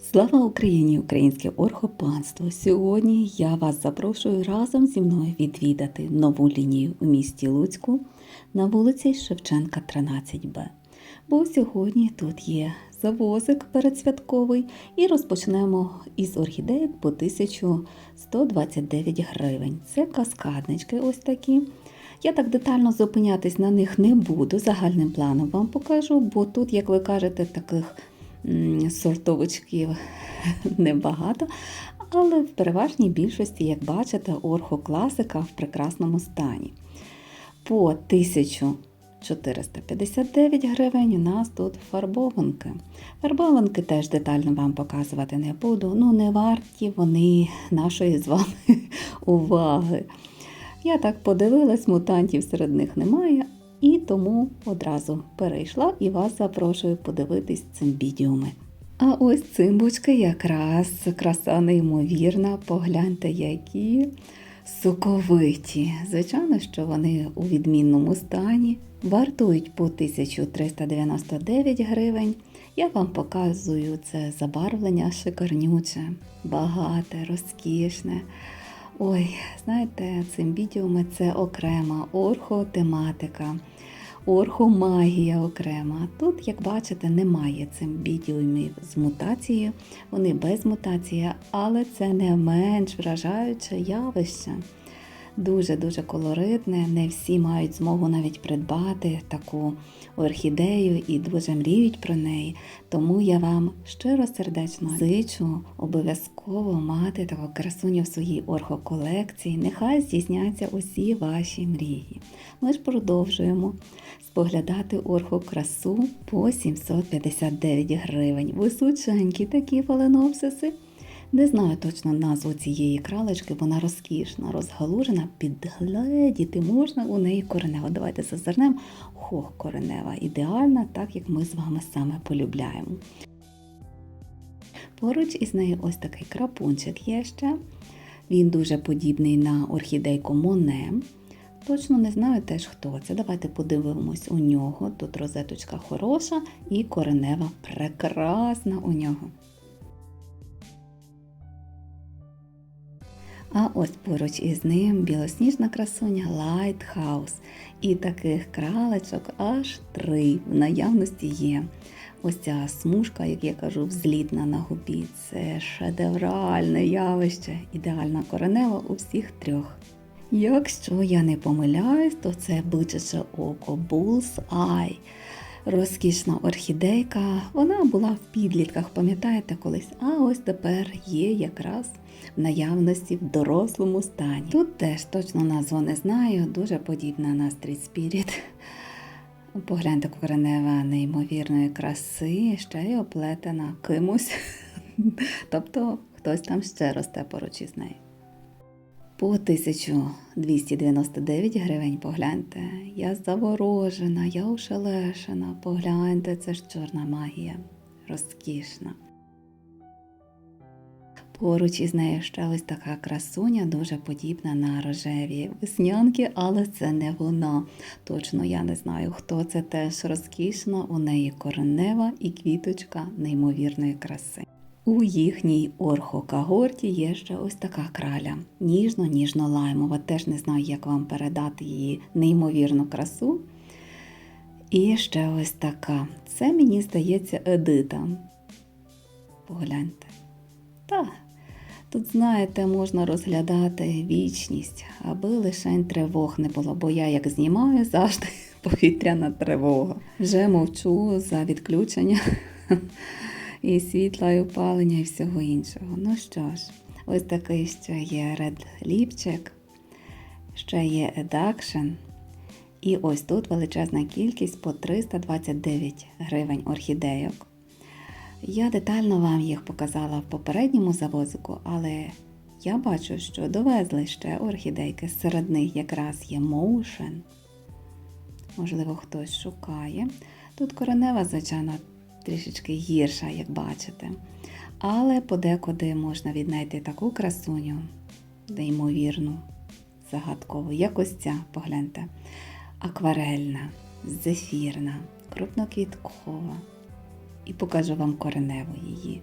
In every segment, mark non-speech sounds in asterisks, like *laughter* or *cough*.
Слава Україні, українське орхопанство! Сьогодні я вас запрошую разом зі мною відвідати нову лінію у місті Луцьку на вулиці Шевченка, 13Б. Бо сьогодні тут є завозик передсвятковий і розпочнемо із орхідеїк по 1129 гривень. Це каскаднички ось такі. Я так детально зупинятись на них не буду, загальним планом вам покажу, бо тут, як ви кажете, таких сортовочків *laughs* небагато. Але в переважній більшості, як бачите, орхокласика в прекрасному стані. По 1459 гривень у нас тут фарбованки. Фарбованки теж детально вам показувати не буду. Ну, не варті вони нашої з вами *laughs* уваги. Я так подивилась, мутантів серед них немає, і тому одразу перейшла і вас запрошую подивитись цимбідіуми. А ось цимбочки якраз краса неймовірна. Погляньте, які соковиті. Звичайно, що вони у відмінному стані. Вартують по 1399 гривень. Я вам показую це забарвлення шикарнюче, багате, розкішне. Ой, знаєте, цим цимбідіуми це окрема орхотематика, орхомагія окрема. Тут, як бачите, немає цим цимбідіумів з мутацією, вони без мутації, але це не менш вражаюче явище. Дуже-дуже колоритне. Не всі мають змогу навіть придбати таку орхідею і дуже мріють про неї. Тому я вам щиро сердечно зичу обов'язково мати таку красуню в своїй орхоколекції. Нехай здійсняться усі ваші мрії. Ми ж продовжуємо споглядати орхокрасу по 759 гривень. Височенькі такі фаленопсиси. Не знаю точно назву цієї кралечки, вона розкішна, розгалужена, підгледіти можна у неї коренева. Давайте зазирнемо. Хох, коренева, ідеальна, так як ми з вами саме полюбляємо. Поруч із нею ось такий крапунчик є ще. Він дуже подібний на орхідейку Моне. Точно не знаю теж хто це. Давайте подивимось у нього. Тут розеточка хороша і коренева прекрасна у нього. А ось поруч із ним білосніжна красуня Lighthouse. І таких кралечок аж три в наявності є. Ось ця смужка, як я кажу, взлітна на губі. Це шедевральне явище, ідеальна коренева у всіх трьох. Якщо я не помиляюсь, то це бичаче око Bull's Eye. Розкішна орхідейка. Вона була в підлітках, пам'ятаєте колись? А ось тепер є якраз в наявності в дорослому стані. Тут теж точно назву не знаю, дуже подібна на Street Spirit. Погляньте коренева неймовірної краси, ще й оплетена кимось. *laughs* Тобто хтось там ще росте поруч із нею. По 1299 гривень погляньте. Я заворожена, я ошелешена. Погляньте, це ж чорна магія. Розкішна. Поруч із нею ще ось така красуня, дуже подібна на рожеві веснянки, але це не вона. Точно я не знаю, хто це теж розкішна. У неї коренева і квіточка неймовірної краси. У їхній орхокагорті є ще ось така краля, ніжно-ніжно лаймова. Теж не знаю, як вам передати її неймовірну красу. І ще ось така. Це мені здається Едита. Погляньте. Та, тут, знаєте, можна розглядати вічність, аби лише тривог не було, бо я як знімаю завжди *laughs* повітряна тривога. Вже мовчу за відключення *laughs* і світла, і опалення, і всього іншого. Ну що ж, ось такий ще є Red Lipчик, ще є Eduction. І ось тут величезна кількість по 329 гривень орхідейок. Я детально вам їх показала в попередньому завозику, але я бачу, що довезли ще орхідейки. Серед них якраз є Motion. Можливо, хтось шукає. Тут коренева, звичайно, трішечки гірша, як бачите. Але подекуди можна віднайти таку красуню, неймовірну, загадкову, як ось ця, погляньте, акварельна, зефірна, крупноквіткова. І покажу вам кореневу її.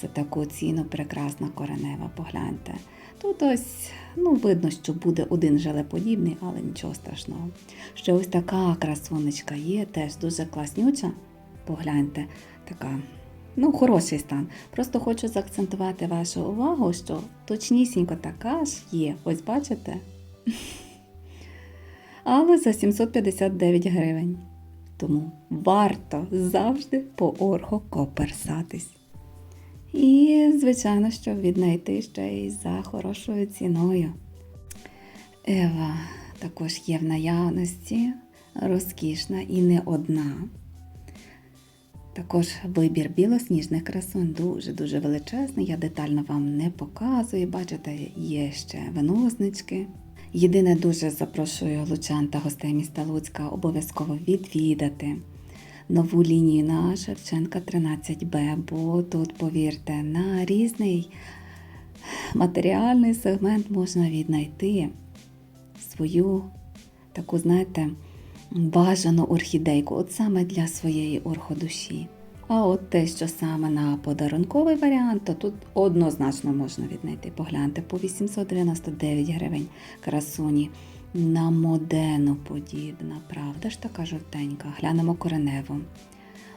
за таку ціну прекрасна коренева, погляньте. Тут ось, ну, видно, що буде один желеподібний, але нічого страшного. Ще ось така красунечка є, теж дуже класнюча. Погляньте, така, ну, хороший стан. Просто хочу заакцентувати вашу увагу, що точнісінько така ж є. Ось бачите? *laughs* Але за 759 гривень. Тому варто завжди по орхо коперсатись. І, звичайно, щоб віднайти ще й за хорошою ціною. Ева також є в наявності, розкішна і не одна. Також вибір білосніжних красунь дуже-дуже величезний. Я детально вам не показую. Бачите, є ще виноснички. Єдине дуже запрошую лучан та гостей міста Луцька обов'язково відвідати нову лінію на Шевченка 13Б, бо тут, повірте, на різний матеріальний сегмент можна віднайти свою таку, знаєте, бажану орхідейку, от саме для своєї орходуші. А от те, що саме на подарунковий варіант, то тут однозначно можна віднайти. Погляньте, по 899 гривень красуні. На модену подібна, правда ж така жовтенька. Глянемо кореневу.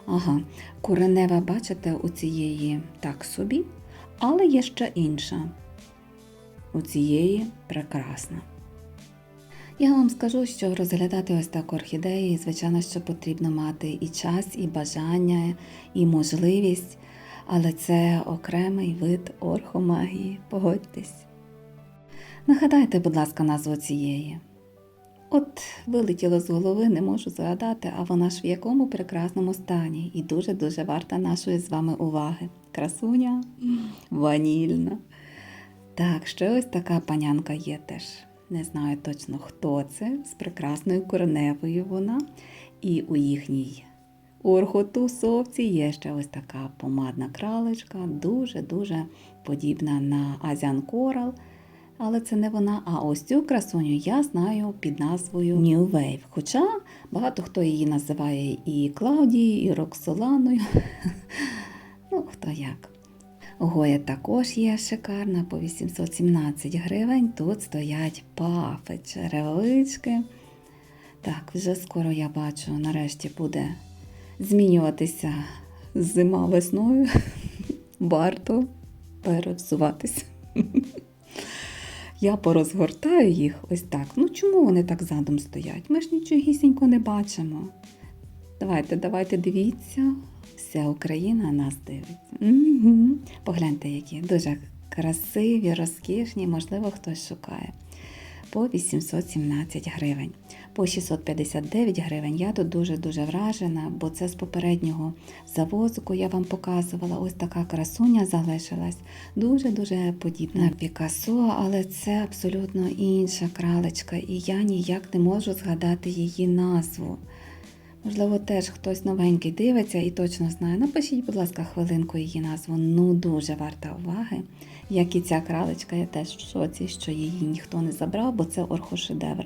Ага, коренева, бачите, у цієї так собі, але є ще інша. У цієї прекрасна. Я вам скажу, що розглядати ось так орхідеї, звичайно, що потрібно мати і час, і бажання, і можливість, але це окремий вид орхомагії, погодьтесь. Нагадайте, будь ласка, назву цієї. От вилетіло з голови, не можу згадати, а вона ж в якому прекрасному стані і дуже-дуже варта нашої з вами уваги. Красуня ванільна. Так, ще ось така панянка є теж. Не знаю точно, хто це, з прекрасною кореневою вона. І у їхній орхотусовці є ще ось така помадна кралечка, дуже-дуже подібна на Азіан Coral. Але це не вона, а ось цю красуню я знаю під назвою New Wave. Хоча багато хто її називає і Клаудією, і Роксоланою. *laughs* Ну, хто як. Гоя також є шикарна по 817 гривень. Тут стоять пафи, черевички. Так, вже скоро я бачу, нарешті буде змінюватися зима весною. *laughs* Варто перевзуватися. Я порозгортаю їх ось так. Ну чому вони так задом стоять? Ми ж нічогісінько не бачимо. Давайте, давайте, дивіться, вся Україна нас дивиться. Угу. Погляньте, які дуже красиві, розкішні, можливо, хтось шукає. По 817 гривень. По 659 гривень я тут дуже-дуже вражена, бо це з попереднього завозку я вам показувала. Ось така красуня залишилась. Дуже-дуже подібна на Пікасо, але це абсолютно інша кралечка, і я ніяк не можу згадати її назву. Можливо, теж хтось новенький дивиться і точно знає. Напишіть, будь ласка, хвилинку її назву. Ну, дуже варта уваги. Як і ця кралечка, я теж в шоці, що її ніхто не забрав, бо це орхошедевр.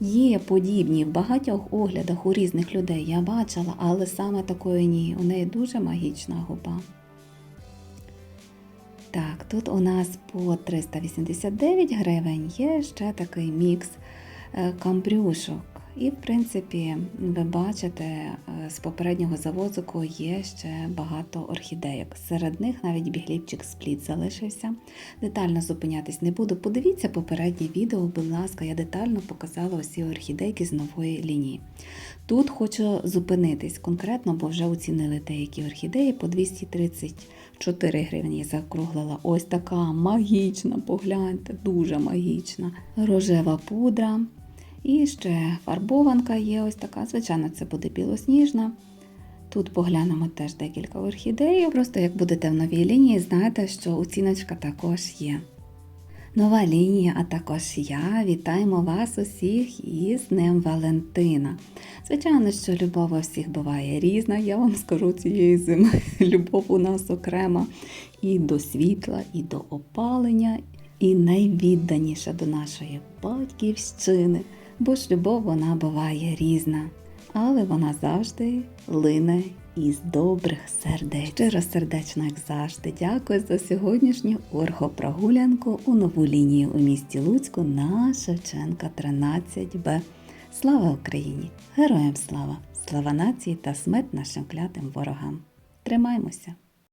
Є подібні в багатьох оглядах у різних людей. Я бачила, але саме такої ні. У неї дуже магічна губа. Так, тут у нас по 389 гривень є ще такий мікс е, камбрюшок. І, в принципі, ви бачите, е, з попереднього завозику є ще багато орхідейок. Серед них навіть бігліпчик спліт залишився. Детально зупинятись не буду. Подивіться попереднє відео, будь ласка, я детально показала усі орхідейки з нової лінії. Тут хочу зупинитись конкретно, бо вже оцінили деякі орхідеї по 234 гривні. Закруглила. Ось така магічна, погляньте, дуже магічна. Рожева пудра. І ще фарбованка є ось така, звичайно, це буде білосніжна. Тут поглянемо теж декілька орхідей. Просто як будете в новій лінії, знаєте, що оціночка також є. Нова лінія, а також я вітаємо вас усіх із Днем Валентина. Звичайно, що любов у всіх буває різна, я вам скажу цієї зими. *laughs* Любов у нас окрема і до світла, і до опалення, і найвідданіша до нашої батьківщини. Бо ж любов вона буває різна, але вона завжди лине із добрих сердець. Щиро сердечно, як завжди, дякую за сьогоднішню оргопрогулянку у нову лінію у місті Луцьку на Шевченка 13Б. Слава Україні! Героям слава! Слава нації та смерть нашим клятим ворогам! Тримаймося!